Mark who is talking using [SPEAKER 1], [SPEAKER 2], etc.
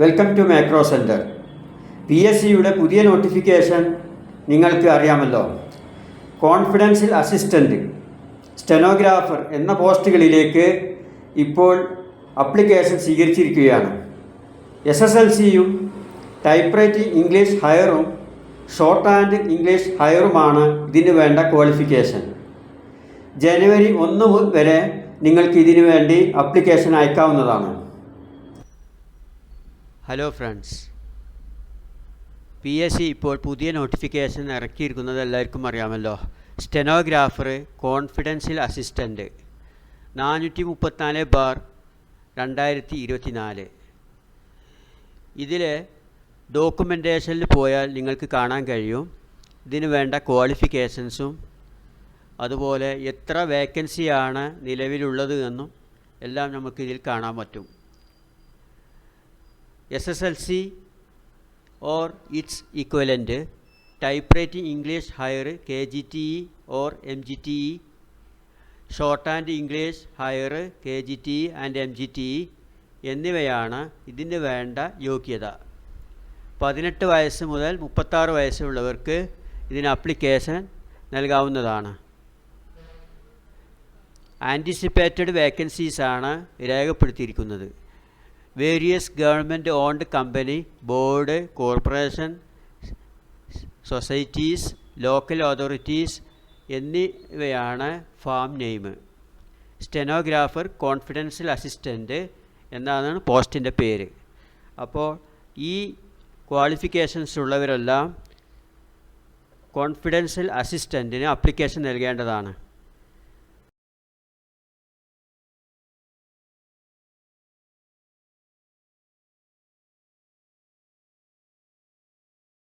[SPEAKER 1] Welcome to macro center P S സിയുടെ പുതിയ notification നിങ്ങൾക്ക് അറിയാമല്ലോ. കോൺഫിഡൻഷ്യൽ അസിസ്റ്റന്റ് സ്റ്റെനോഗ്രാഫർ എന്ന പോസ്റ്റുകളിലേക്ക് ഇപ്പോൾ അപ്ലിക്കേഷൻ സ്വീകരിച്ചിരിക്കുകയാണ്. എസ് എസ് എൽ സിയും type writing English higher short and English ഹയറുമാണ് ഇതിന് വേണ്ട ക്വാളിഫിക്കേഷൻ ജനുവരി ഒന്ന് വരെ നിങ്ങൾക്ക് ഇതിനു വേണ്ടി അപ്ലിക്കേഷൻ അയക്കാവുന്നതാണ്. Hello friends P S C ഇപ്പോൾ പുതിയ നോട്ടിഫിക്കേഷൻ ഇറക്കിയിരിക്കുന്നത് എല്ലാവർക്കും അറിയാമല്ലോ. സ്റ്റെനോഗ്രാഫർ കോൺഫിഡൻഷ്യൽ അസിസ്റ്റന്റ് നാനൂറ്റി മുപ്പത്തിനാല് ബാർ രണ്ടായിരത്തി ഇരുപത്തി നാല് ഇതിൽ ഡോക്യുമെന്റേഷനിൽ പോയാൽ നിങ്ങൾക്ക് കാണാൻ കഴിയും. ഇതിന് വേണ്ട ക്വാളിഫിക്കേഷൻസും അതുപോലെ എത്ര വേക്കൻസിയാണ് നിലവിലുള്ളത് എന്നും എല്ലാം നമുക്കിതിൽ കാണാൻ പറ്റും. S S L C or its equivalent type writing English higher K G T E or M G T E short and English higher K G T E and M G T E എന്നിവയാണ് ഇതിന് വേണ്ട യോഗ്യത. പതിനെട്ട് വയസ്സ് മുതൽ മുപ്പത്താറ് വയസ്സുള്ളവർക്ക് ഇതിന് application നൽകാവുന്നതാണ്. ആന്റിസിപ്പേറ്റഡ് വേക്കൻസീസാണ് രേഖപ്പെടുത്തിയിരിക്കുന്നത്. Various government owned company board corporation societies local authorities എന്നിവയാണ് firm name stenographer confidential assistant എന്നാണ് പോസ്റ്റിന്റെ പേര്. അപ്പോൾ ഈ ക്വാളിഫിക്കേഷൻസ് ഉള്ളവരെല്ലാം കോൺഫിഡൻഷ്യൽ അസിസ്റ്റന്റിന് അപ്ലിക്കേഷൻ നൽകേണ്ടതാണ്.